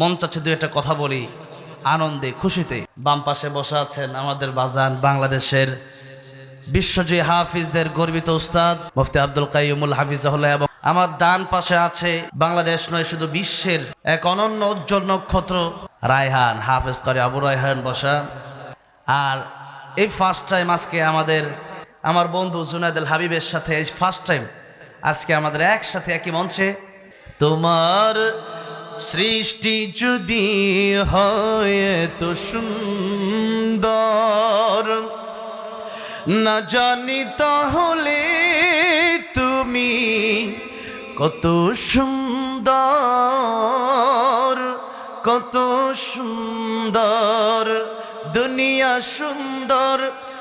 মন চাচ্ছে দু একটা কথা বলি। আনন্দে, খুশিতে। বাম পাশে বসা আছেন আমাদের বাজান বাংলাদেশের বিশ্বজয়ী হাফিজদের গর্বিত উস্তাদ মুফতি আব্দুল কাইমুল হাফিজাহুল্লাহ এবং আমার ডান পাশে আছে বাংলাদেশ নয়, শুধু বিশ্বের এক অনন্য উজ্জ্বল নক্ষত্র রায়হান, হাফিজ করে আবু রায়হান বসা। আর এই ফার্স্ট টাইম আজকে আমাদের, আমার বন্ধু জুনায়দুল হাবিবের সাথে এই ফার্স্ট টাইম আজকে আমাদের একসাথে একই মঞ্চে। তোমার সৃষ্টি যদি হয় তো সুন্দর। না জানি তাহলে তুমি কত সুন্দর কত সুন্দর, দুনিয়া সুন্দর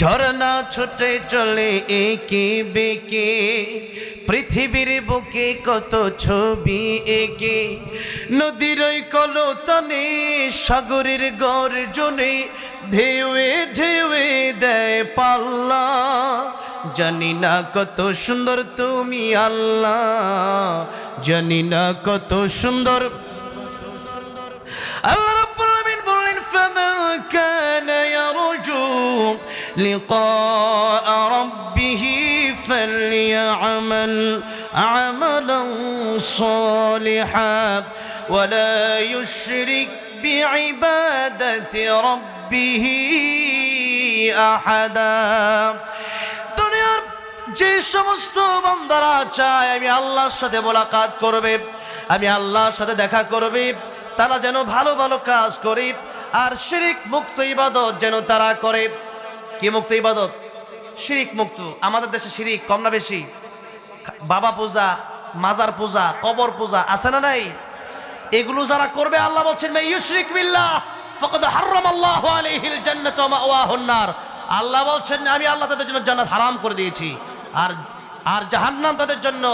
ঝরনা ছুটে চলে একে বেকে, পৃথিবীর বুকে কত ছবি একে। নদীর কলতানে, সাগরের গর্জনে ঢেউয়ে ঢেউয়ে দেয় পাল্লা। জানি না কত সুন্দর তুমি আল্লাহ, জানি না কত সুন্দর। আল্লাহ লিকাআ রাব্বিহ ফালইআমাল আমালান সালিহা ولا يشرك بعبادة ربه أحدا দুনিয়ার যে সমস্ত বান্দারা চায় আমি আল্লাহর সাথে মোলাকাত করবে আমি আল্লাহর সাথে দেখা করবে তারা যেন ভালো ভালো কাজ করে আর শিরিক মুক্ত ইবাদত যেন তারা করে কি মুক্ত ইবাদত শিরিক মুক্ত আমাদের দেশে শিরিক কম না বেশি বাবা পূজা মাজার পূজা কবর পূজা আছে না নাই এগুলো যারা করবে আল্লাহ বলছেন মে ইউশরিক বিল্লাহ ফাকাদ হারামাল্লাহু আলাইহিল জান্নাত ওয়া মাওয়াহুন নার আল্লাহ বলছেন আমি আল্লাহ তাদের জন্য জান্নাত হারাম করে দিয়েছি আর আর জাহান্নাম তাদের জন্য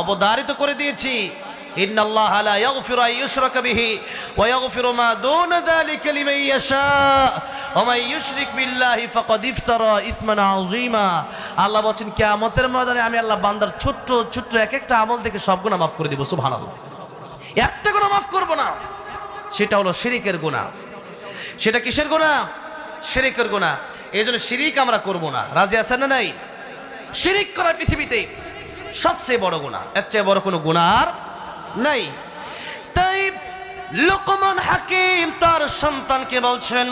অবধারিত করে দিয়েছি إن الله لا يغفر أن يشرك به ويغفر ما دون ذلك لمن يشاء ওমাই ইউশরিক বিল্লাহি ফাকাদ ইফতারা ইতমান আযীমা। আল্লাহ বলেন কিয়ামতের ময়দানে আমি আল্লাহ বান্দার ছোট্ট ছোট্ট এক একটা আমল থেকে সব গুনাহ মাফ করে দিব, সুবহানাল্লাহ। একটা গুনাহ মাফ করব না, সেটা হলো শিরিকের গুনাহ। সেটা কিসের গুনাহ? শিরিকের গুনাহ। এই জন্য শিরিক আমরা করব না। রাজি আছেন না নাই? শিরিক করা পৃথিবীতে সবচেয়ে বড় গুণা এর চেয়ে বড় কোনো গুণার নাই। তাই লোকমান হাকিম তার সন্তানকে বলছেন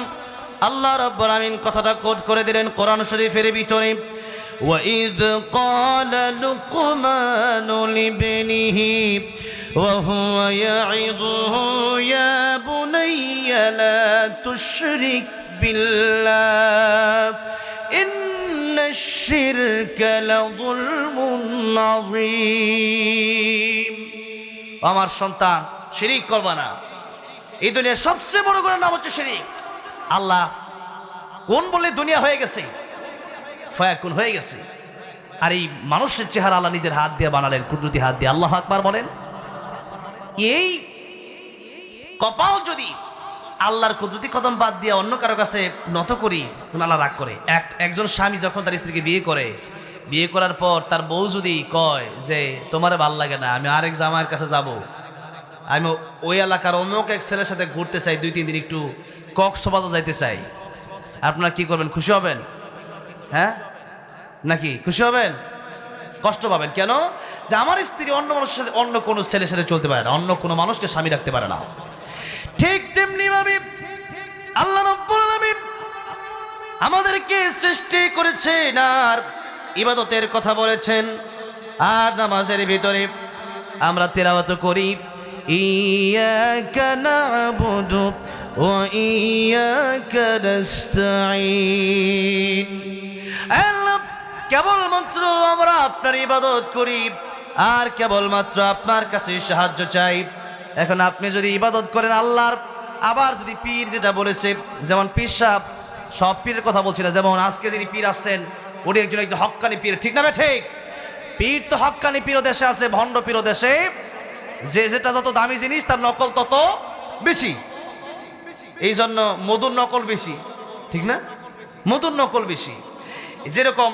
আল্লাহ রাব্বুল আমিন কথাটা কোট করে দিলেন কোরআন শরীফের ভিতরে وإذ قال لقمان لابنه وهو يعظه يا بني لا تشرك بالله إن الشرك لظلم عظيم আমার সন্তান শিরিক করবা না এই দুনিয়ার সবচেয়ে বড় গুণের নাম হচ্ছে শিরিক আল্লাহ কোন বলে দুনিয়া হয়ে গেছে? ফয়াকুন হয়ে গেছে। আর এই মানুষের চেহারা আল্লাহ নিজের হাত দিয়ে বানালেন, কুদরতি হাত দিয়ে। আল্লাহ আকবার বলেন, এই কপাল যদি আল্লাহর কুদরতি কদম বাদ দিয়ে অন্য কারও কাছে নত করি আল্লাহ রাগ করে। এক, একজন স্বামী যখন তার স্ত্রীকে বিয়ে করে, বিয়ে করার পর তার বউ যদি কয় যে, তোমার ভালো লাগে না, আমি আরেক জামাইয়ের কাছে যাব। আমি ওই এলাকার অমুক এক ছেলের সাথে ঘুরতে চাই দুই তিন দিন একটু কক্সবাজার যাইতে চাই। আপনারা কি করবেন? খুশি হবেন? হ্যাঁ? নাকি? খুশি হবেন? কষ্ট পাবেন। কেন? যে আমার স্ত্রী অন্য মানুষের সাথে অন্য কোনো ছেলের সাথে চলতে পারে না। অন্য কোনো মানুষকে স্বামী রাখতে পারে না। ঠিক তেমনি ভাবে আল্লাহ রাব্বুল আলামিন আমাদেরকে সৃষ্টি করেছেন আর ইবাদতের কথা বলেছেন। আর নামাজের ভিতরে আমরা তেলাওয়াত করি ইয়াকা না'বুদু নাস্তাঈন আল্লাহ কেবলমাত্র আমরা আপনার ইবাদত করি, আর কেবলমাত্র আপনার কাছে সাহায্য চাই। এখন আপনি যদি ইবাদত করেন আল্লাহর, আবার যদি পীর যেটা বলেছে, যেমন পীর সাহেব, সব পীরের কথা বলছি না যেমন আজকে যিনি পীর আসছেন, উনি একজন একজন হক্কানি পীর, ঠিক না ঠিক। পীর তো হক্কানি পীর দেশে আছে, ভণ্ড পীর দেশে। যে যেটা যত দামি জিনিস, তার নকল তত বেশি। এই জন্য মধুর নকল বেশি, ঠিক না? মধুর নকল বেশি। যেরকম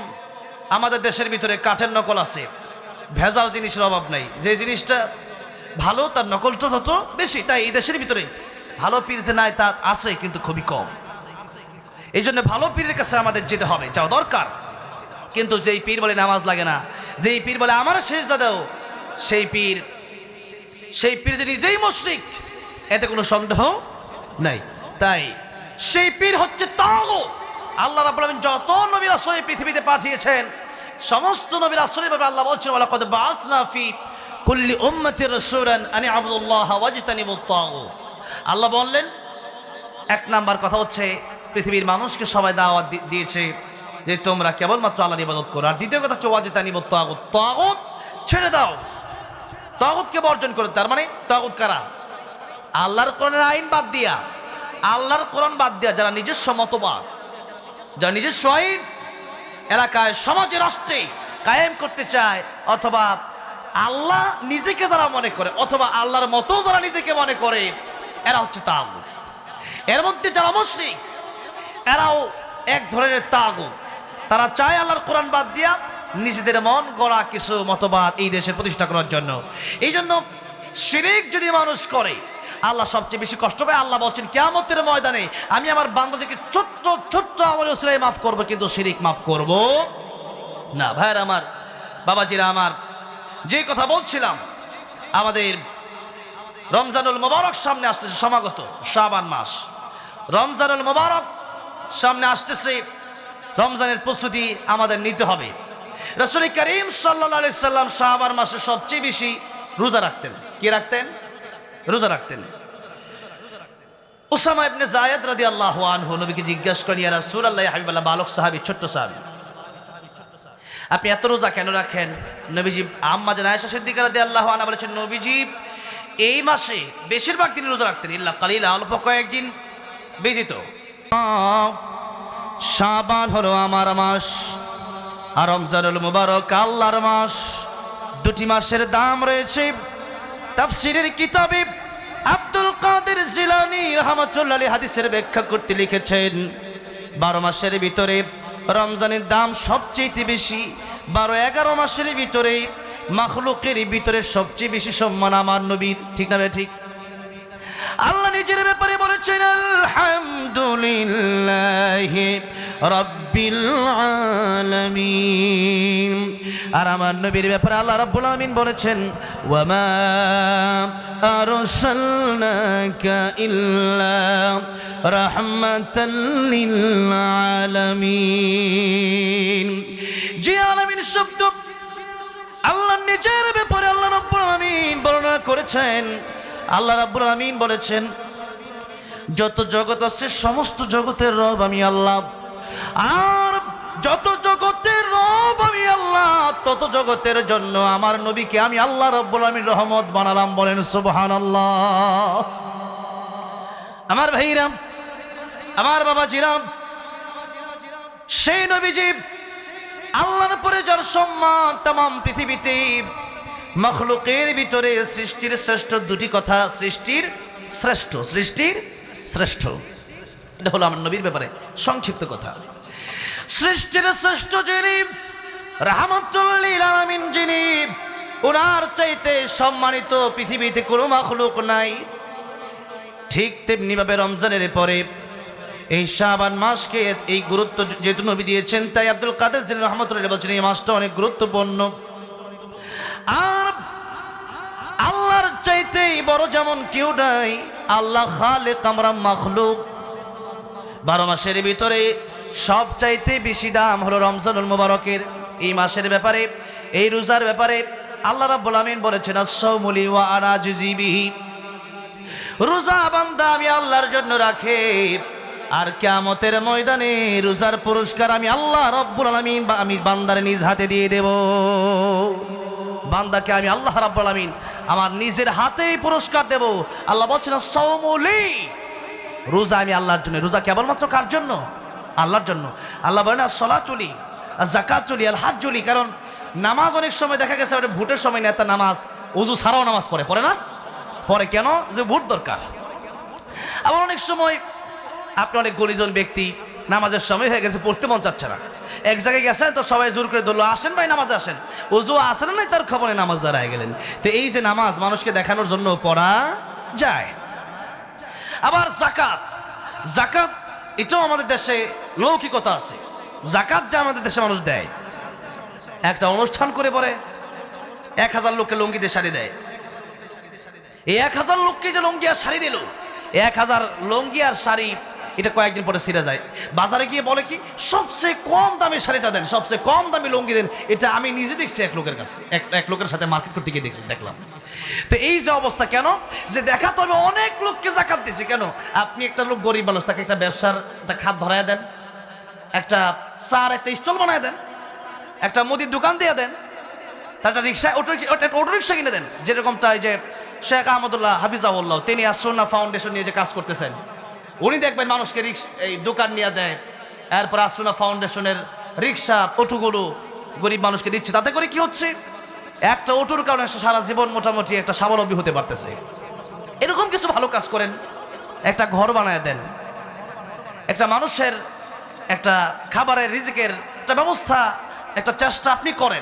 আমাদের দেশের ভিতরে কাঠের নকল আছে, ভেজাল জিনিসের অভাব নাই। যে জিনিসটা ভালো, তার নকলটা তত বেশি, তাই এই দেশের ভিতরে ভালো পীর যে নাই, তার আছে কিন্তু খুবই কম। এই জন্য ভালো পীরের কাছে আমাদের যেতে হবে, যাওয়া দরকার। কিন্তু যেই পীর বলে নামাজ লাগে না, যেই পীর বলে আমার শেষ দাদাও সেই পীর সেই পীর যে নিজেই মুশরিক, এতে কোনো সন্দেহ নাই। তাই সেই পীর হচ্ছে তাগো আল্লাহ রাব্বুল আলামিন যত নবীর রাসূল এই পৃথিবীতে পাঠিয়েছেন, সমস্ত নবীর রাসূলের ব্যাপারে আল্লাহ বলছেন ওয়ালা কদ বাআসনা ফি কুল্লি উম্মাতির রাসূলান আনি আবুদুল্লাহ ওয়াজতানিবুত তাগুত। আল্লাহ বললেন, এক নাম্বার কথা হচ্ছে, পৃথিবীর মানুষকে সবাই দাওয়াত দিয়েছে যে তোমরা কেবলমাত্র আল্লাহর ইবাদত করো। আর দ্বিতীয় কথা হচ্ছে ওয়াজতানিবুত তাগুত। তাগুত ছেড়ে দাও। তাগুতকে বর্জন করে। তার মানে তাগুত কারা? আল্লাহর কোরআনের আইন বাদ দিয়া। আল্লাহর কোরআন বাদ দেওয়া যারা নিজস্ব মতবাদ, যারা নিজস্ব আইন এলাকায় সমাজে রাষ্ট্রে কায়েম করতে চায়, অথবা আল্লাহ নিজেকে যারা মনে করে, অথবা আল্লাহর মতো যারা নিজেকে মনে করে, এরা হচ্ছে তাগুত। এর মধ্যে যারা মুশরিক, এরাও এক ধরনের তাগুত। তারা চায় আল্লাহর কোরআন বাদ দিয়া নিজেদের মন গড়া কিছু মতবাদ এই দেশে প্রতিষ্ঠা করার জন্য। এই জন্য শিরিক যদি মানুষ করে আল্লাহ সবচেয়ে বেশি কষ্ট পায়। আল্লাহ বলছেন, কেয়ামতের ময়দানে আমি আমার বান্দাদেরকে ছোট্ট ছোট্ট আমার উসরাই মাফ করব, কিন্তু শিরিক মাফ করব না। ভাইয়ের আমার, বাবাজিরা আমার, যে কথা বলছিলাম, আমাদের রমজানুল মোবারক সামনে আসতেছে সমাগত, শাবান মাস। রমজানুল মোবারক সামনে আসতেছে, রমজানের প্রস্তুতি আমাদের নিতে হবে। রসুল করিম সাল্লা সাল্লাম শাহবান মাসে সবচেয়ে বেশি রোজা রাখতেন। কি রাখতেন? রোজা রাখতেন। উসামা ইবনে জায়েদ রাদিয়াল্লাহু আনহু নবীকে জিজ্ঞাসা করেন, ইয়া রাসূলুল্লাহ হাবিবাল্লাহ, বালক সাহাবী, ছোট্ট সাহাবী, আপনি এত রোজা কেন রাখেন? নবীজি, আম্মা জান আয়েশা সিদ্দিকা রাদিয়াল্লাহু আনহা বলেছেন, নবীজি, এই মাসে বেশিরভাগ দিন রোজা রাখতেন, ইল্লা কালিলা, অল্প কয়েকদিন ব্যতীত। শাবান হলো আমার মাস, আর রমজানুল মুবারক আল্লাহর মাস। দুটি মাসের দাম রয়েছে তাফসিরের কিতাবে আব্দুল কাদের জিলানি রহমতুল্লাহ হাদিসের ব্যাখ্যা করতে লিখেছেন, বারো মাসের ভিতরে রমজানের দাম সবচেয়ে বেশি, বারো এগারো মাসের ভিতরে মাখলুকের ভিতরে সবচেয়ে বেশি সম্মান আমার নবীর। ঠিক না ঠিক? আল্লাহ নিজের ব্যাপারে বলেছেন, আলহামদুলিল্লাহ রব্বিল আলামিন। আর আমার নবীর ব্যাপারে আল্লাহ রাব্বুল আলামিন বলেছেন, ওয়ামা আরসালনাকা ইল্লা রাহমাতাল লিল আলামিন যে আলামিন শব্দ আল্লাহ নিজের ব্যাপারে আল্লাহ রাব্বুল আলামিন বর্ণনা করেছেন। আল্লাহ রাব্বুল আলামিন বলেছেন, যত জগৎ আছে সমস্ত জগতের রব আমি আল্লাহ। আর যত জগতের রব আমি আল্লাহ, তত জগতের জন্য আমার নবীকে আমি আল্লাহ রব্বুল আলামিন রহমত বানালাম বলেন সুবহানাল্লাহ। আমার ভাইরাম, আমার বাবা জিরাম সেই নবীজি আল্লাহর পরে যার সম্মান তাম পৃথিবীতে মখলুকের ভিতরে সৃষ্টির শ্রেষ্ঠ দুটি কথা, সৃষ্টির শ্রেষ্ঠ সৃষ্টির শ্রেষ্ঠ। এটা হলো আমার নবীর ব্যাপারে সংক্ষিপ্ত কথা। সৃষ্টির শ্রেষ্ঠ যিনি রাহমাতুল্লিল আলামিন ওনার চাইতে সম্মানিত পৃথিবীতে কোনো মখলুক নাই। ঠিক তেমনি ভাবে রমজানের পরে এই শাবান মাসকে এই গুরুত্ব যেহেতু নবী দিয়েছেন, তাই আব্দুল কাদের জিন রহমতুল্লাহ বলছেন এই মাসটা অনেক গুরুত্বপূর্ণ। আর আল্লাহর চাইতে বড় যেমন কেউ নাই, আল্লাহ খালে কামরা মখলুক। বারো মাসের ভিতরে সব চাইতে বেশি দাম হলো রমজানুল মুবারকের। এই মাসের ব্যাপারে, এই রোজার ব্যাপারে আল্লাহ রাব্বুল আমিন বলেছেন আস-সাওমুলি ওয়া আনা জিবিহি রোজা বান্দা আমি আল্লাহর জন্য রাখে। আর কিয়ামতের ময়দানে রোজার পুরস্কার আমি আল্লাহ রব্বুল আলামিন বা আমি বান্দার নিজ হাতে দিয়ে দেব। বান্দাকে আমি আল্লাহ রাব্বুল আলামিন আমার নিজের হাতেই পুরস্কার দেব। আল্লাহ বলছেন সৌমুলি রোজা আমি আল্লাহর জন্য, রোজা কেবলমাত্র কার জন্য? আল্লাহর জন্য। আল্লাহ বলেন আর সলা চলি আর জাকাত চলি, আর হাত চলি, কারণ নামাজ অনেক সময় দেখা গেছে ওটা ভোটের সময় নেতা নামাজ, উজু ছাড়াও নামাজ পড়ে পড়ে না? পরে কেন? যে ভোট দরকার। আবার অনেক সময় আপনি অনেক গরিজন ব্যক্তি, নামাজের সময় হয়ে গেছে, পড়তে মন চাচ্ছে না। এক জায়গায় গেছেন, তো সবাই জোর করে ধরলো, আসেন ভাই, নামাজ আসেন। উজু আসেন নাই, তার খবরে নামাজ দাঁড়ায় গেলেন। তো এই যে নামাজ, মানুষকে দেখানোর জন্য পড়া যায়। আবার জাকাত জাকাত এটাও আমাদের দেশে লৌকিকতা আছে। জাকাত যা আমাদের দেশে মানুষ দেয়। একটা অনুষ্ঠান করে পরে এক হাজার লোককে লুঙ্গি দিয়ে শাড়ি দেয়। এই এক হাজার লোককে যে লুঙ্গি আর শাড়ি দিল, এক হাজার লুঙ্গি আর শাড়ি, এটা কয়েকদিন পরে ছিঁড়ে যায়। বাজারে গিয়ে বলে কি, সবচেয়ে কম দামি শাড়িটা দেন, সবচেয়ে কম দামি লুঙ্গি দেন, এটা আমি নিজে দেখছি এক লোকের কাছে, এক এক লোকের সাথে মার্কেট করতে গিয়ে দেখছি দেখলাম। তো এই যে অবস্থা কেন? যে দেখা তবে অনেক লোককে জাকাত দিচ্ছে কেন? আপনি একটা লোক গরিব মানুষ, তাকে একটা ব্যবসার, একটা খাত ধরায় দেন। একটা চার একটা স্টল বানায় দেন, একটা মুদির দোকান দিয়ে দেন একটা রিক্সা অটো অটো রিক্সা কিনে দেন, যেরকমটা এই যে শেখ আহমদুল্লাহ হাফিজাউল্লাহ তিনি আসন্না ফাউন্ডেশন নিয়ে যে কাজ করতেছেন, উনি দেখবেন মানুষকে রিক্স এই দোকান নিয়ে দেয়, এরপর আসন্না ফাউন্ডেশনের রিক্সা, অটোগুলো গরিব মানুষকে দিচ্ছে, তাতে করে কি হচ্ছে? একটা অটোর কারণে সারা জীবন মোটামুটি একটা স্বাবলম্বী হতে পারতেছে। এরকম কিছু ভালো কাজ করেন, একটা ঘর বানায় দেন, একটা মানুষের একটা খাবারের রিজিকের একটা ব্যবস্থা, একটা চেষ্টা আপনি করেন।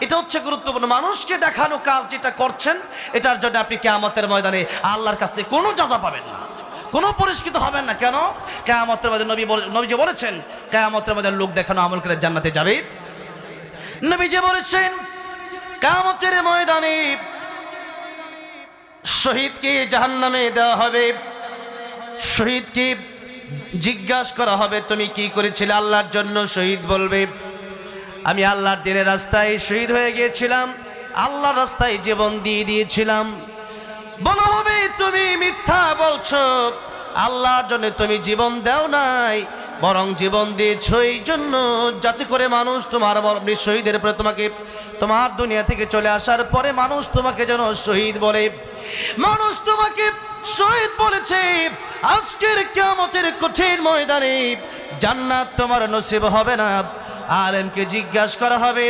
এটা হচ্ছে গুরুত্বপূর্ণ। মানুষকে দেখানো কাজ যেটা করছেন, এটার জন্য আপনি কেয়ামতের ময়দানে আল্লাহর কাছ থেকে কোনো যাজা পাবেন না। কোনো পরিষ্কৃত হবেন না। কেন? কেয়ামতের মধ্যে নবী নবীজি বলেছেন, কেয়ামতের মধ্যে লোক দেখানো আমল করে জান্নাতে যাবে। নবীজি বলেছেন, কেয়ামতের ময়দানে শহীদকে জাহান্নামে দেওয়া হবে। শহীদকে জিজ্ঞাসা করা হবে, তুমি কি করেছিলে আল্লাহর জন্য? শহীদ বলবে, আমি আল্লাহর দিনের রাস্তায় শহীদ হয়ে গিয়েছিলাম, আল্লাহর রাস্তায় জীবন দিয়ে দিয়েছিলাম। বলা, হবে, তুমি মিথ্যা বলছো। আল্লাহর জন্য তুমি জীবন দাও নাই, বরং জীবন দিয়েছ এই জন্য। যাতে করে মানুষ তোমার মর- শহীদের পরে তোমাকে, তোমার দুনিয়া থেকে চলে আসার পরে মানুষ তোমাকে যেন শহীদ বলে। মানুষ তোমাকে শহীদ বলেছে, আজকের কেমতের কঠিন ময়দানে জান্নাত তোমার নসিব হবে না। আলেমকে জিজ্ঞাসা করা হবে,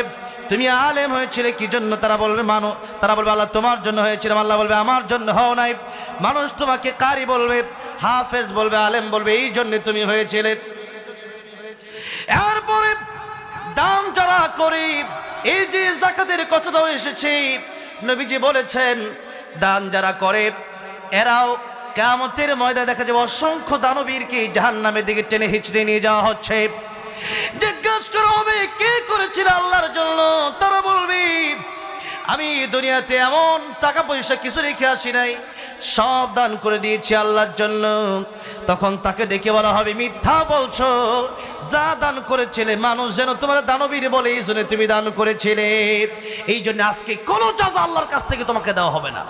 তুমি আলেম হয়েছিলে, কি জন্য তারা বলবে, মানু, তারা বলবে, আল্লাহ তোমার জন্য হয়েছিল আল্লাহ বলবে, আমার জন্য হও নাই। মানুষ তোমাকে কারি বলবে, হাফেজ বলবে, আলেম বলবে, এই জন্য তুমি হয়েছিলে। এরপরে দান যারা করি, এই যে জাকাতের কথাটাও এসেছে, নবীজি বলেছেন দান যারা করে এরাও কেমতের ময়দা দেখা যাবে অসংখ্য দানবীরকে জাহান নামের দিকে টেনে হিচড়ে নিয়ে যাওয়া হচ্ছে। জিজ্ঞাসা করা হবে, কে করেছিল আল্লাহর জন্য? তারা বলবে, আমি দুনিয়াতে এমন টাকা পয়সা কিছু রেখে আসি নাই, সব দান করে দিয়েছি আল্লাহর জন্য। তখন তাকে ডেকে বলা হবে, মিথ্যা বলছো, যা দান করেছিলে মানুষ যেন তোমার দানবীর বলে, এই জন্য তুমি দান করেছিলে। এই জন্য আজকে কোনো যাজা আল্লাহর কাছ থেকে তোমাকে দেওয়া হবে না।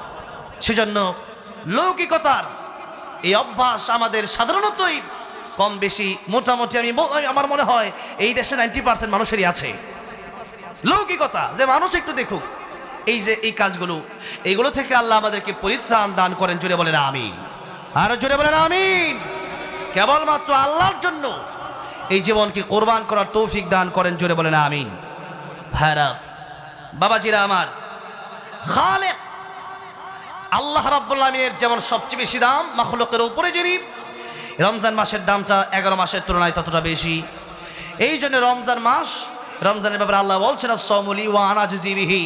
সেজন্য লৌকিকতার এই অভ্যাস আমাদের সাধারণতই কম বেশি মোটামুটি আমি আমার মনে হয় এই দেশে নাইনটি পার্সেন্ট মানুষেরই আছে। লৌকিকতা, যে মানুষ একটু দেখুক, এই যে এই কাজগুলো, এইগুলো থেকে আল্লাহ আমাদেরকে পরিত্রাণ দান করেন জুড়ে বলেন আমিন। আরও জুড়ে বলেন আমিন। কেবলমাত্র আল্লাহর জন্য এই জীবনকে কোরবান করার তৌফিক দান করেন জুড়ে বলেন আমিন। ভাইরা বাবাজিরা আমার, খালেক আল্লাহ রাব্বুল যেমন সবচেয়ে বেশি দাম মাখলুকের উপরে যিনি রমজান মাসের দামটা এগারো মাসের তুলনায় ততটা বেশি। এই জন্য রমজান মাস, রমজানের ব্যাপারে আল্লাহ বলছেন সমলি ও আনা জিবিহি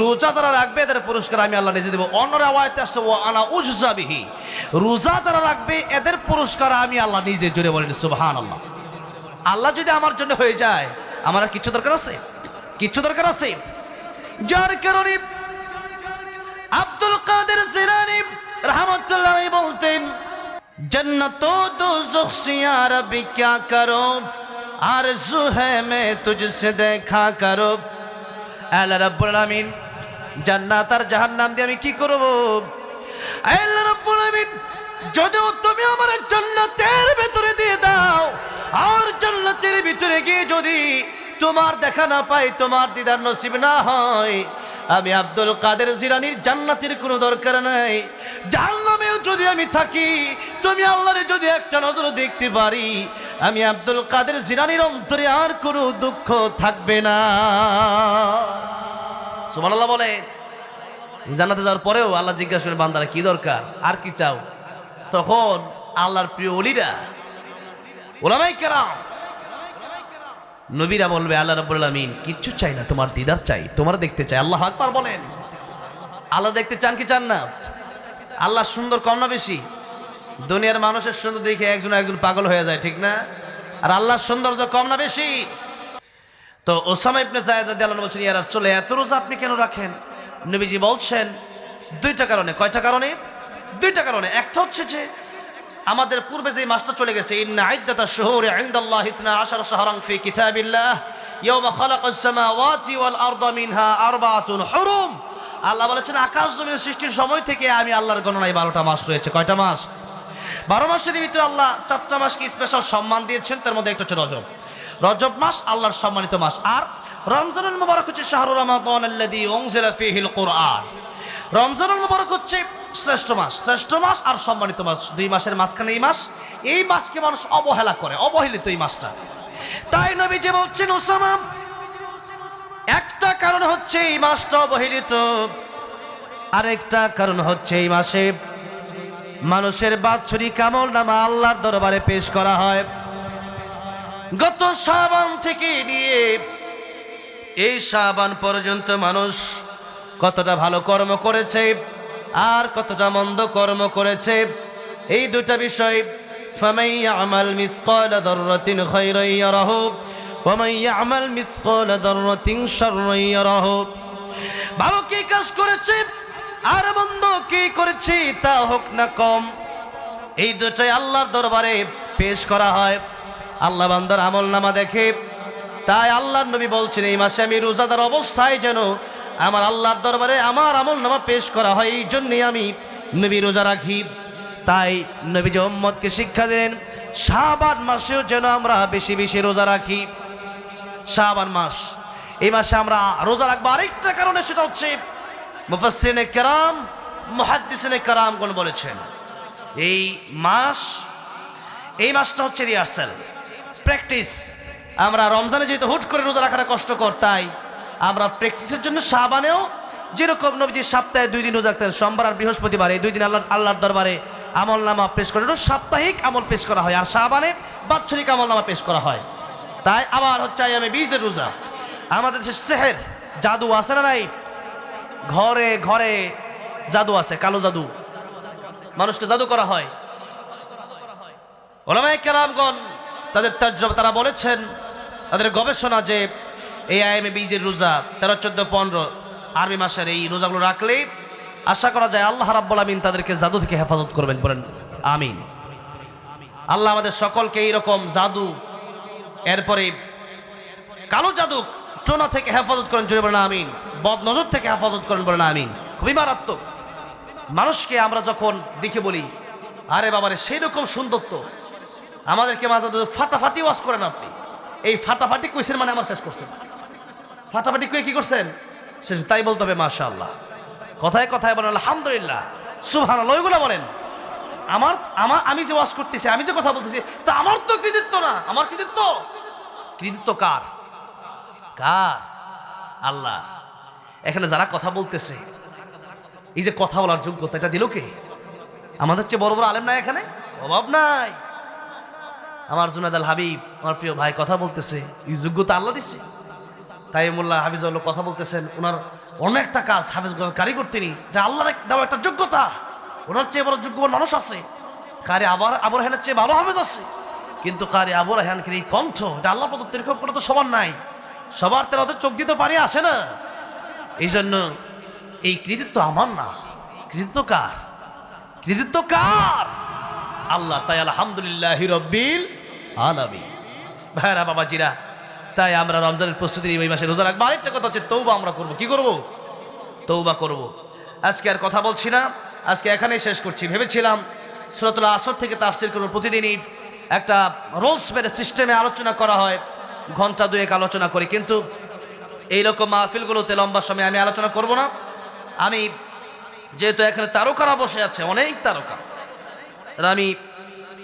রোজা যারা রাখবে, এদের পুরস্কার আমি আল্লাহ নিজে দেবো। অন্যরা আওয়ায়তে আসছে ও আনা উজাবিহি রোজা যারা রাখবে, এদের পুরস্কার আমি আল্লাহ নিজে জুড়ে বলেন সুবহান আল্লাহ আল্লাহ যদি আমার জন্য হয়ে যায়, আমার কিছু দরকার আছে? কিছু দরকার আছে? যার কারণে আব্দুল কাদের জিলানি রহমতুল্লাহ বলতেন, জন্নত দুজুখ সিয়ারবি ক্যা করো? আর জুহে মে তুঝসে দেখা করো। আল্লাহ রাব্বুল আমিন জান্নাত আর জাহান্নাম দিয়ে আমি কি করব? আল্লাহ রাব্বুল আমিন যদিও তুমি আমার জান্নাতের ভিতরে দিয়ে দাও, আর জান্নাতের ভিতরে গিয়ে যদি তোমার দেখা না পাই, তোমার দিদার নসিব না হয় আমি আব্দুল কাদের জিরানির জান্নাতের কোনো দরকার নাই। জাহান্নামেও যদি আমি থাকি, তুমি আল্লাহরে যদি একটা নজর দেখতে পারি, আমি আব্দুল কাদের জিরানির অন্তরে আর কোনো দুঃখ থাকবে না। সুবহানাল্লাহ বলে জান্নাতে যাওয়ার পরেও আল্লাহ জিজ্ঞাসা করেন, বান্দারা কি দরকার? আর কি চাও? তখন আল্লাহর প্রিয় অলিরা ওলামাই কেরাম নবীরা বলবে, আল্লাহ রাব্বুল আমিন কিচ্ছু চাই না, তোমার দিদার চাই, তোমার দেখতে চাই। আল্লাহ আকবার বলেন। আল্লাহ দেখতে চান কি চান না? আল্লাহ সুন্দর কম না বেশি? দুনিয়ার মানুষের সুন্দর দেখে একজন একজন পাগল হয়ে যায়, ঠিক না? আর আল্লাহর সৌন্দর্য কম না বেশি? তো ওসামা ইবনে জায়েদ রাদিয়াল্লাহু বলছেন, ইয়া রাসূল, এত রোজা আপনি কেন রাখেন? নবীজি বলছেন, দুইটা কারণে। কয়টা কারণে? দুইটা কারণে। একটা হচ্ছে যে আমাদের পূর্বে যে মাসটা চলে গেছে, ইন্না আইদ্দাতা শুহুরি ইনদাল্লাহি 12 শাহরান ফি কিতাবিল্লাহ ইয়াওমা খালাকাস সামাওয়াতি ওয়াল আরদা মিনহা আরবাআতুন হুরুম। আল্লাহ বলেছেন, আকাশ জমিন সৃষ্টির সময় থেকে আমি আল্লাহর গণনায় বারোটা মাস রয়েছে। কয়টা মাস? বারো মাসের ভিতরে আল্লাহ চারটা মাসকে স্পেশাল সম্মান দিয়েছেন, তার মধ্যে একটা হচ্ছে রজব। রজব মাস আল্লাহর সম্মানিত মাস। আর রমজানুল মুবারক হচ্ছে শাহরুর রমাদান আল্লাযী উনজিলা ফীহিল কুরআন। রমজানুল মুবারক হচ্ছে শ্রেষ্ঠ মাস শ্রেষ্ঠ মাস আর সম্মানিত মাস। দুই মাসের মাঝখানে এই মাস, এই মাসকে মানুষ অবহেলা করে, অবহেলিত এই মাসটা। তাই নবী যে বলছেন ওসামা একটা কারণ হচ্ছে এই মাসটা অবহেলিত, আরেকটা কারণ হচ্ছে এই মাসে মানুষের বাৎসরিক আমল নামা আল্লাহর দরবারে পেশ করা হয়। গত সাবান থেকে নিয়ে এই সাবান পর্যন্ত মানুষ কতটা ভালো কর্ম করেছে আর কতটা মন্দ কর্ম করেছে এই দুটা বিষয় فمن يعمل مثقال ذرة خيرا يره ومن يعمل مثقال ذرة شرا يره ভালো কি কাজ করেছে আর মন্দ কি করেছে তা হোক না কম এই দুটোই আল্লাহর দরবারে পেশ করা হয় আল্লাহ বান্দার আমল নামা দেখে তাই আল্লাহর নবী বলছেন এই মাসে আমি রোজাদার অবস্থায় যেন আমার আল্লাহর দরবারে আমার আমল নামা পেশ করা হয়, এই জন্যে আমি নবী রোজা রাখি। তাই নবী যে উম্মতকে শিক্ষা দেন, শাবান মাসেও যেন আমরা বেশি বেশি রোজা রাখি। শাবান মাস, এই মাসে আমরা রোজা রাখব আরেকটা কারণে, সেটা হচ্ছে মুফাসসিনে কেরাম, মুহাদ্দিসিনে কোন বলেছেন, এই মাস, এই মাসটা হচ্ছে রিহার্সাল, প্র্যাকটিস। আমরা রমজানে যেহেতু হুট করে রোজা রাখাটা কষ্টকর, তাই আমরা প্র্যাকটিসের জন্য সাবানেও, যেরকম নবীজি সপ্তাহে দুই দিন রোজা রাখতেন, সোমবার আর বৃহস্পতিবার এই দুই দিন আল্লাহ আল্লাহর দরবারে আমল নামা পেশ করে সাপ্তাহিক আমল পেশ করা হয়, আর সাবানে বাৎসরিক আমল নামা পেশ করা হয়। তাই আবার হচ্ছে আমি বীজের রোজা। আমাদের দেশে সেহের, জাদু আছে না নাই? ঘরে ঘরে জাদু আছে, কালো জাদু। মানুষকে জাদু করা হয়। ওলামাই কেরামগণ তাদের তারা বলেছেন, তাদের গবেষণা যে এই আইএমএ বীজের রোজা, তেরো, চোদ্দ, পনেরো, আরবি মাসের এই রোজাগুলো রাখলে আশা করা যায় আল্লাহ রাব্বুল আমিন তাদেরকে জাদু থেকে হেফাজত করবেন, বলেন আমিন। আল্লাহ আমাদের সকলকে এইরকম জাদু, এরপরে কালো জাদু চোনা থেকে হেফাজত করেন জুড়ে বলেন আমিন। বদ নজর থেকে হেফাজত করেন, বলেন আমিন। খুবই মারাত্মক মানুষকে আমরা যখন দেখে বলি, আরে বাবারে সেই রকম সুন্দর তো আমাদেরকে মাঝে মাঝে ফাটাফাটি ওয়াশ করেন আপনি। এই ফাটাফাটি কুইসের মানে আমার শেষ করছেন ফাটাফাটি কুয়ে কি করছেন? শেষ তাই বলতে হবে মাশা আল্লাহ কথায় কথায় বলেন, আলহামদুলিল্লাহ। সুহান ওইগুলো বলেন। আমার আমার, আমি যে ওয়াশ করতেছি, আমি যে কথা বলতেছি, তা আমার তো কৃতিত্ব না। আমার কৃতিত্ব? কৃতিত্ব কার? কার? আল্লাহ। এখানে যারা কথা বলতেছে, এই যে কথা বলার যোগ্যতা, এটা দিল কে? আমাদের চেয়ে বড় বড় আলেম নাই এখানে? অভাব নাই। আমার জুনাদ আল হাবিব, আমার প্রিয় ভাই, কথা বলতেছে, এই যোগ্যতা আল্লাহ দিছে। তাই মোল্লা হাফিজুল্লাহ কথা বলতেছেন ওনার অনেকটা কাজ হাফিজ কারিগর তিনি। এটা আল্লাহর দেওয়া একটা যোগ্যতা। ওনার চেয়ে বড় যোগ্যবান মানুষ আছে। কারি আবার আবু রাহানের চেয়ে ভালো হাফিজ আছে। কিন্তু কারি আবু রাহানকে এই কণ্ঠ, এটা আল্লাহ প্রদত্ত এরকম কোনো তো সবার নাই। সবার তেরা ওদের চোখ দিতে পারি আসে না। এই জন্য এই কৃতিত্ব আমার না। কৃতিত্ব কার? কৃতিত্ব কার? আল্লাহ তাই আলহামদুলিল্লাহ রব্বিল আলামী ভাইরা, বাবাজিরা তাই আমরা রমজানের প্রস্তুতি নিয়ে এই মাসে রোজা রাখব। আরেকটা কথা হচ্ছে তৌবা আমরা করব। কি করব? তৌবা করব। আজকে আর কথা বলছি না। আজকে এখানেই শেষ করছি। ভেবেছিলাম সুরতুল আসর থেকে তাফসির করব প্রতিদিনই। একটা রোলস মেরে সিস্টেমে আলোচনা করা হয়। ঘণ্টা দুয়েক আলোচনা করি। কিন্তু এইরকম মাহফিলগুলোতে লম্বা সময় আমি আলোচনা করব না। আমি যেহেতু এখানে তারকারা বসে আছে, অনেক তারকা। আমি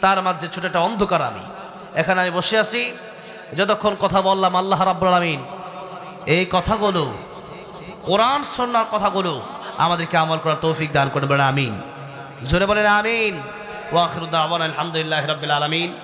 তার মাঝে ছোট একটা অন্ধকার আমি। এখানে আমি বসে আছি। যতক্ষণ কথা বললাম, আল্লাহ রাব্বুল আলামিন এই কথাগুলো, কোরআন সন্ন্যার কথাগুলো আমাদেরকে আমল করার তৌফিক দান করে আমিন। জোরে বলেন আমিন। ওয়াখিরুদ্দান আলহামদুলিল্লাহ রাব্বিল আলামিন।